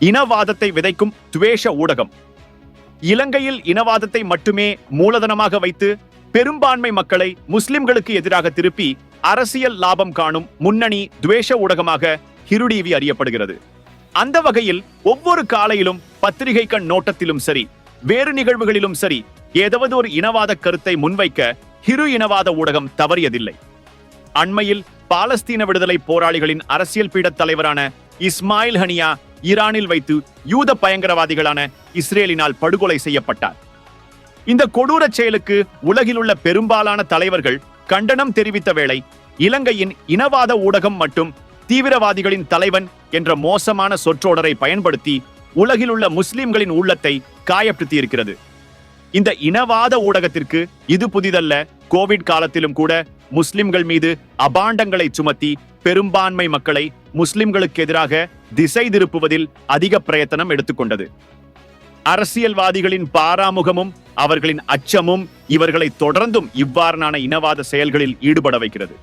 இனவாதத்தை விதைக்கும் துவேஷ ஊடகம். இலங்கையில் இனவாதத்தை மட்டுமே மூலதனமாக வைத்து பெரும்பான்மை மக்களை முஸ்லிம்களுக்கு எதிராக திருப்பி அரசியல் லாபம் காணும் முன்னணி துவேஷ ஊடகமாக ஹிருடிவி அறியப்படுகிறது. அந்த வகையில் ஒவ்வொரு காலையிலும் பத்திரிகை கண் நோட்டத்திலும் சரி வேறு நிகழ்வுகளிலும் சரி ஏதாவது ஒரு இனவாத கருத்தை முன்வைக்க ஹிரு இனவாத ஊடகம் தவறியதில்லை. அண்மையில் பாலஸ்தீன விடுதலை போராளிகளின் அரசியல் பீடத் தலைவரான இஸ்மாயில் ஹனியா ஈரானில் வைத்து யூத பயங்கரவாதிகளான இஸ்ரேலினால் படுகொலை செய்யப்பட்டார். இந்த கொடூர செயலுக்கு உலகில் உள்ள பெரும்பாலான தலைவர்கள் கண்டனம் தெரிவித்த வேளை இலங்கையின் இனவாத ஊடகம் மற்றும் தீவிரவாதிகளின் தலைவன் என்ற மோசமான சொற்றொடரை பயன்படுத்தி உலகில் உள்ள முஸ்லிம்களின் உள்ளத்தை காயப்படுத்தியிருக்கிறது. இந்த இனவாத ஊடகத்திற்கு இது புதிதல்ல. கோவிட் காலத்திலும் கூட முஸ்லிம்கள் மீது அபாண்டங்களை சுமத்தி பெரும்பான்மை மக்களை முஸ்லிம்களுக்கு எதிராக திசை திருப்புவதில் அதிக பிரயத்தனம் எடுத்துக்கொண்டது. அரசியல்வாதிகளின் பாராமுகமும் அவர்களின் அச்சமும் இவர்களை தொடர்ந்தும் இவ்வாறான இனவாத செயல்களில் ஈடுபட வைக்கிறது.